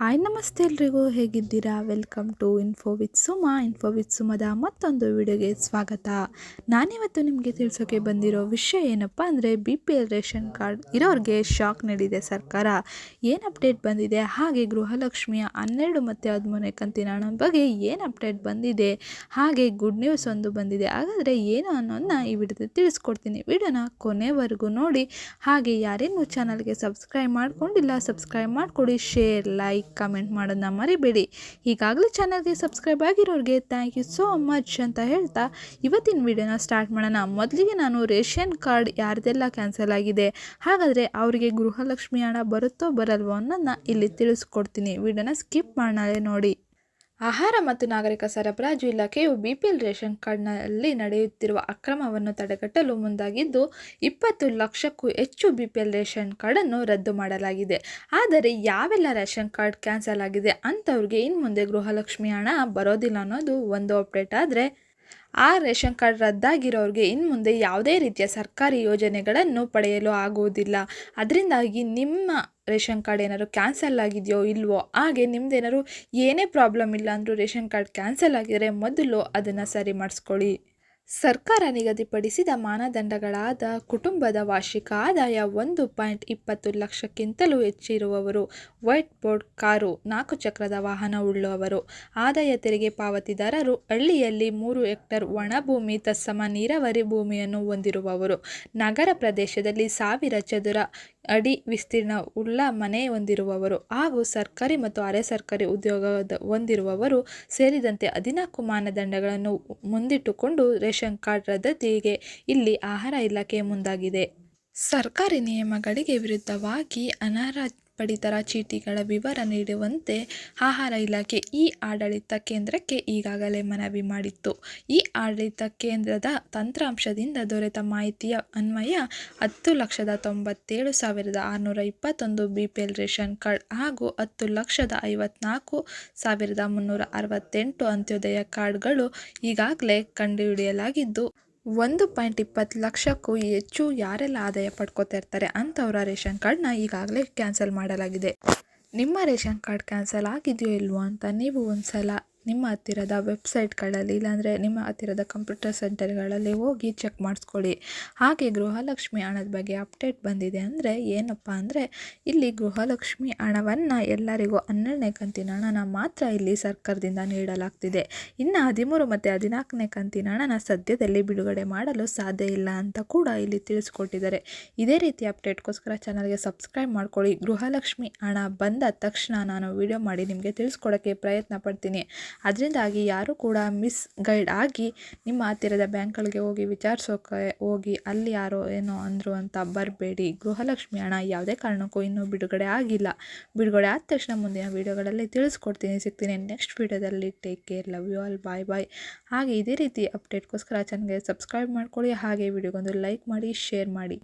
Hi ನಮಸ್ತೆ ಎಲ್ರಿಗೂ. ಹೇಗಿದ್ದೀರಾ? Welcome to info with Suma info with ಸುಮದ ಮತ್ತೊಂದು ವಿಡಿಯೋಗೆ ಸ್ವಾಗತ. ನಾನಿವತ್ತು ನಿಮಗೆ ತಿಳಿಸೋಕೆ ಬಂದಿರೋ ವಿಷಯ ಏನಪ್ಪ ಅಂದರೆ B P L ration card ಇರೋರಿಗೆ ಶಾಕ್ ನೀಡಿದೆ ಸರ್ಕಾರ. ಏನು ಅಪ್ಡೇಟ್ ಬಂದಿದೆ? ಹಾಗೆ ಗೃಹಲಕ್ಷ್ಮಿಯ ಹನ್ನೆರಡು ಮತ್ತು ಹದಿಮೂರನೇ ಕಂತಿನ ಹಣ ಬಗ್ಗೆ ಏನು ಅಪ್ಡೇಟ್ ಬಂದಿದೆ? ಹಾಗೆ ಗುಡ್ ನ್ಯೂಸ್ ಒಂದು ಬಂದಿದೆ. ಹಾಗಾದರೆ ಏನು ಅನ್ನೋದನ್ನ ಈ ವಿಡಿಯೋದಲ್ಲಿ ತಿಳಿಸ್ಕೊಡ್ತೀನಿ. ವಿಡಿಯೋನ ಕೊನೆವರೆಗೂ ನೋಡಿ. ಹಾಗೆ ಯಾರೇನು ಚಾನಲ್ಗೆ ಸಬ್ಸ್ಕ್ರೈಬ್ ಮಾಡಿಕೊಂಡಿಲ್ಲ ಸಬ್ಸ್ಕ್ರೈಬ್ ಮಾಡಿಕೊಡಿ ಶೇರ್ ಲೈಕ್ ಕಮೆಂಟ್ ಮಾಡೋದನ್ನ ಮರಿಬೇಡಿ. ಈಗಾಗಲೇ ಚಾನಲ್ಗೆ ಸಬ್ಸ್ಕ್ರೈಬ್ ಆಗಿರೋರಿಗೆ ಥ್ಯಾಂಕ್ ಯು ಸೋ ಮಚ್ ಅಂತ ಹೇಳ್ತಾ ಇವತ್ತಿನ ವಿಡಿಯೋನ ಸ್ಟಾರ್ಟ್ ಮಾಡೋಣ. ಮೊದಲಿಗೆ ನಾನು ರೇಷನ್ ಕಾರ್ಡ್ ಯಾರ್ದೆಲ್ಲ ಕ್ಯಾನ್ಸಲ್ ಆಗಿದೆ, ಹಾಗಾದರೆ ಅವರಿಗೆ ಗೃಹಲಕ್ಷ್ಮಿ ಹಣ ಬರುತ್ತೋ ಬರಲ್ವೋ ಅನ್ನೋದನ್ನ ಇಲ್ಲಿ ತಿಳಿಸ್ಕೊಡ್ತೀನಿ. ವಿಡಿಯೋನ ಸ್ಕಿಪ್ ಮಾಡಲೇ ನೋಡಿ. ಆಹಾರ ಮತ್ತು ನಾಗರಿಕ ಸರಬರಾಜು ಇಲಾಖೆಯು ಬಿಪಿಎಲ್ ರೇಷನ್ ಕಾರ್ಡ್ನಲ್ಲಿ ನಡೆಯುತ್ತಿರುವ ಅಕ್ರಮವನ್ನು ತಡೆಗಟ್ಟಲು ಮುಂದಾಗಿದ್ದು, ಇಪ್ಪತ್ತು ಲಕ್ಷಕ್ಕೂ ಹೆಚ್ಚು ಬಿಪಿಎಲ್ ರೇಷನ್ ಕಾರ್ಡನ್ನು ರದ್ದು ಮಾಡಲಾಗಿದೆ. ಆದರೆ ಯಾವೆಲ್ಲ ರೇಷನ್ ಕಾರ್ಡ್ ಕ್ಯಾನ್ಸಲ್ ಆಗಿದೆ ಅಂಥವ್ರಿಗೆ ಇನ್ನು ಮುಂದೆ ಗೃಹಲಕ್ಷ್ಮಿ ಹಣ ಬರೋದಿಲ್ಲ ಅನ್ನೋದು ಒಂದು ಅಪ್ಡೇಟ್ ಆದರೆ ಆ ರೇಷನ್ ಕಾರ್ಡ್ ರದ್ದಾಗಿರೋರಿಗೆ ಇನ್ನು ಮುಂದೆ ಯಾವುದೇ ರೀತಿಯ ಸರ್ಕಾರಿ ಯೋಜನೆಗಳನ್ನು ಪಡೆಯಲು ಆಗುವುದಿಲ್ಲ. ಅದರಿಂದಾಗಿ ನಿಮ್ಮ ರೇಷನ್ ಕಾರ್ಡ್ ಏನಾದರೂ ಕ್ಯಾನ್ಸಲ್ ಆಗಿದೆಯೋ ಇಲ್ವೋ ಹಾಗೆ ನಿಮ್ಮದೇನಾದ್ರು ಏನೇ ಪ್ರಾಬ್ಲಮ್ ಇಲ್ಲ ಅಂದರೂ ರೇಷನ್ ಕಾರ್ಡ್ ಕ್ಯಾನ್ಸಲ್ ಆಗಿದರೆ ಮೊದಲು ಅದನ್ನು ಸರಿ ಮಾಡಿಸ್ಕೊಳ್ಳಿ. ಸರ್ಕಾರ ನಿಗದಿಪಡಿಸಿದ ಮಾನದಂಡಗಳಾದ ಕುಟುಂಬದ ವಾರ್ಷಿಕ ಆದಾಯ ಒಂದು ಪಾಯಿಂಟ್ ಇಪ್ಪತ್ತು ಲಕ್ಷಕ್ಕಿಂತಲೂ ಹೆಚ್ಚಿರುವವರು ವೈಟ್ ಬೋರ್ಡ್ ಕಾರು ನಾಲ್ಕು ಚಕ್ರದ ವಾಹನ ಉಳ್ಳುವವರು. ಆದಾಯ ತೆರಿಗೆ ಪಾವತಿದಾರರು ಹಳ್ಳಿಯಲ್ಲಿ ಮೂರು ಹೆಕ್ಟರ್ ಒಣಭೂಮಿ ತತ್ಸಮ ನೀರಾವರಿ ಭೂಮಿಯನ್ನು ಹೊಂದಿರುವವರು. ನಗರ ಪ್ರದೇಶದಲ್ಲಿ ಸಾವಿರ ಚದುರ ಅಡಿ ವಿಸ್ತೀರ್ಣ ಉಳ್ಳ ಮನೆ ಹೊಂದಿರುವವರು ಹಾಗೂ ಸರ್ಕಾರಿ ಮತ್ತು ಅರೆ ಸರ್ಕಾರಿ ಉದ್ಯೋಗ ಹೊಂದಿರುವವರು ಸೇರಿದಂತೆ ಹದಿನಾಲ್ಕು ಮಾನದಂಡಗಳನ್ನು ಮುಂದಿಟ್ಟುಕೊಂಡು ರೇಷನ್ ಕಾರ್ಡ್ ರದ್ದತಿಗೆ ಇಲ್ಲಿ ಆಹಾರ ಇಲಾಖೆ ಮುಂದಾಗಿದೆ. ಸರ್ಕಾರಿ ನಿಯಮಗಳಿಗೆ ವಿರುದ್ಧವಾಗಿ ಅನರ್ಹ ಪಡಿತರ ಚೀಟಿಗಳ ವಿವರ ನೀಡುವಂತೆ ಆಹಾರ ಇಲಾಖೆ ಈ ಆಡಳಿತ ಕೇಂದ್ರಕ್ಕೆ ಈಗಾಗಲೇ ಮನವಿ ಮಾಡಿತ್ತು. ಈ ಆಡಳಿತ ಕೇಂದ್ರದ ತಂತ್ರಾಂಶದಿಂದ ದೊರೆತ ಮಾಹಿತಿಯ ಅನ್ವಯ ಹತ್ತು ಲಕ್ಷದ ತೊಂಬತ್ತೇಳು ಸಾವಿರದ ಆರುನೂರ ಇಪ್ಪತ್ತೊಂದು B P L ration card ಹಾಗೂ ಹತ್ತು ಲಕ್ಷದ ಐವತ್ನಾಲ್ಕು ಸಾವಿರದ ಮುನ್ನೂರ ಅರವತ್ತೆಂಟು ಅಂತ್ಯೋದಯ ಕಾರ್ಡ್ಗಳು ಈಗಾಗಲೇ ಕಂಡುಹಿಡಿಯಲಾಗಿದ್ದು ಒಂದು ಪಾಯಿಂಟ್ ಇಪ್ಪತ್ತು ಲಕ್ಷಕ್ಕೂ ಹೆಚ್ಚು ಯಾರೆಲ್ಲ ಆದಾಯ ಪಡ್ಕೋತಾ ಇರ್ತಾರೆ ಅಂಥವರ ರೇಷನ್ ಕಾರ್ಡ್ನ ಈಗಾಗಲೇ ಕ್ಯಾನ್ಸಲ್ ಮಾಡಲಾಗಿದೆ. ನಿಮ್ಮ ರೇಷನ್ ಕಾರ್ಡ್ ಕ್ಯಾನ್ಸಲ್ ಆಗಿದೆಯೋ ಇಲ್ವೋ ಅಂತ ನೀವು ಒಂದು ಸಲ ನಿಮ್ಮ ಹತ್ತಿರದ ವೆಬ್ಸೈಟ್ಗಳಲ್ಲಿ ಇಲ್ಲಾಂದರೆ ನಿಮ್ಮ ಹತ್ತಿರದ ಕಂಪ್ಯೂಟರ್ ಸೆಂಟರ್ಗಳಲ್ಲಿ ಹೋಗಿ ಚೆಕ್ ಮಾಡಿಸ್ಕೊಳ್ಳಿ. ಹಾಗೆ ಗೃಹಲಕ್ಷ್ಮಿ ಹಣದ ಬಗ್ಗೆ ಅಪ್ಡೇಟ್ ಬಂದಿದೆ ಅಂದರೆ ಏನಪ್ಪ ಅಂದರೆ ಇಲ್ಲಿ ಗೃಹಲಕ್ಷ್ಮಿ ಹಣವನ್ನು ಎಲ್ಲರಿಗೂ ಹನ್ನೆರಡನೇ ಕಂತಿನ ಹಣನ ಮಾತ್ರ ಇಲ್ಲಿ ಸರ್ಕಾರದಿಂದ ನೀಡಲಾಗ್ತಿದೆ. ಇನ್ನು ಹದಿಮೂರು ಮತ್ತು ಹದಿನಾಲ್ಕನೇ ಕಂತಿನ ಹಣನ ಸದ್ಯದಲ್ಲಿ ಬಿಡುಗಡೆ ಮಾಡಲು ಸಾಧ್ಯ ಇಲ್ಲ ಅಂತ ಕೂಡ ಇಲ್ಲಿ ತಿಳಿಸ್ಕೊಟ್ಟಿದ್ದಾರೆ. ಇದೇ ರೀತಿ ಅಪ್ಡೇಟ್ಗೋಸ್ಕರ ಚಾನಲ್ಗೆ ಸಬ್ಸ್ಕ್ರೈಬ್ ಮಾಡ್ಕೊಳ್ಳಿ. ಗೃಹಲಕ್ಷ್ಮಿ ಹಣ ಬಂದ ತಕ್ಷಣ ನಾನು ವಿಡಿಯೋ ಮಾಡಿ ನಿಮಗೆ ತಿಳಿಸ್ಕೊಡೋಕ್ಕೆ ಪ್ರಯತ್ನ ಪಡ್ತೀನಿ. ಅದರಿಂದಾಗಿ ಯಾರೂ ಕೂಡ ಮಿಸ್ ಗೈಡ್ ಆಗಿ ನಿಮ್ಮ ಹತ್ತಿರದ ಬ್ಯಾಂಕ್ಗಳಿಗೆ ಹೋಗಿ ವಿಚಾರಿಸೋಕೆ, ಹೋಗಿ ಅಲ್ಲಿ ಯಾರೋ ಏನೋ ಅಂದರು ಅಂತ ಬರಬೇಡಿ. ಗೃಹಲಕ್ಷ್ಮಿ ಹಣ ಯಾವುದೇ ಕಾರಣಕ್ಕೂ ಇನ್ನೂ ಬಿಡುಗಡೆ ಆಗಿಲ್ಲ. ಬಿಡುಗಡೆ ಆದ ತಕ್ಷಣ ಮುಂದಿನ ವೀಡಿಯೋಗಳಲ್ಲಿ ತಿಳಿಸ್ಕೊಡ್ತೀನಿ. ಸಿಗ್ತೀನಿ ನೆಕ್ಸ್ಟ್ ವೀಡಿಯೋದಲ್ಲಿ. Take care love you all bye bye ಹಾಗೆ ಇದೇ ರೀತಿ ಅಪ್ಡೇಟ್ಗೋಸ್ಕರ ಚಾನಲ್ಗೆ ಸಬ್ಸ್ಕ್ರೈಬ್ ಮಾಡ್ಕೊಳ್ಳಿ. ಹಾಗೆ ವಿಡಿಯೋಗೊಂದು ಲೈಕ್ ಮಾಡಿ ಶೇರ್ ಮಾಡಿ.